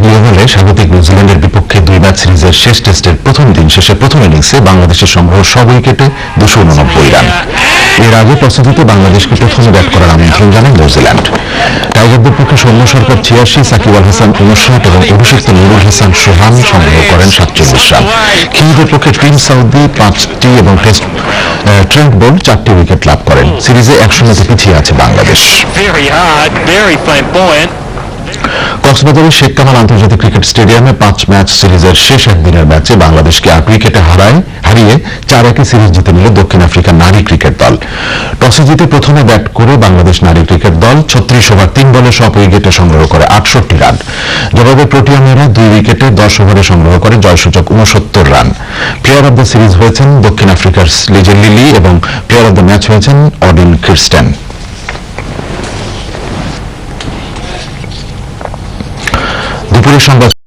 Bradley ওভালে স্বাগতিক নিউজিল্যান্ডের বিপক্ষে দুই ম্যাচ সিরিজের শেষ টেস্টের প্রথম দিন শেষে প্রথম ইনিংসে বাংলাদেশের সংগ্রহ সব উইকেটে দুশো উননব্বই রান। এর আগে জিতে বাংলাদেশকে প্রথমে ব্যাট করার আমন্ত্রণ জানায় নিউজিল্যান্ড। টাইগারদের পক্ষে সৌম্য সরকার ছিয়াশি, সাকিব আল হাসান উনষাট এবং অভিষিক্ত নুরুল হাসান সোহান সংগ্রহ করেন সাতচল্লিশ রান। কিংসদের পক্ষে টিম সাউদি পাঁচটি এবং টেস্ট ট্রেন্ট বোল্ট চারটি উইকেট লাভ করেন। সিরিজে একশো শূন্যতে পিছিয়ে আছে বাংলাদেশ। কক্সবাজারের শেখ কামাল আন্তর্জাতিক ক্রিকেট স্টেডিয়ামে পাঁচ ম্যাচ সিরিজের শেষ একদিনের ম্যাচে বাংলাদেশকে আট উইকেটে হারায়, হারিয়ে চার একে সিরিজ জিতে নিল দক্ষিণ আফ্রিকার নারী ক্রিকেট দল। টসে জিতে প্রথমে ব্যাট করে বাংলাদেশ নারী ক্রিকেট দল ছত্রিশ ওভার, তিন বলে সব উইকেটে সংগ্রহ করে আটষট্টি রান। জবাবে প্রোটিয়ামেরা দুই উইকেটে দশ ওভারে সংগ্রহ করে জয়সূচক উনসত্তর run. Player of the series হয়েছেন দক্ষিণ আফ্রিকার লিজেল লিলি এবং প্লেয়ার অব দ্য ম্যাচ হয়েছেন অডিন খ্রিস্টেন দুপুরের সংবাদ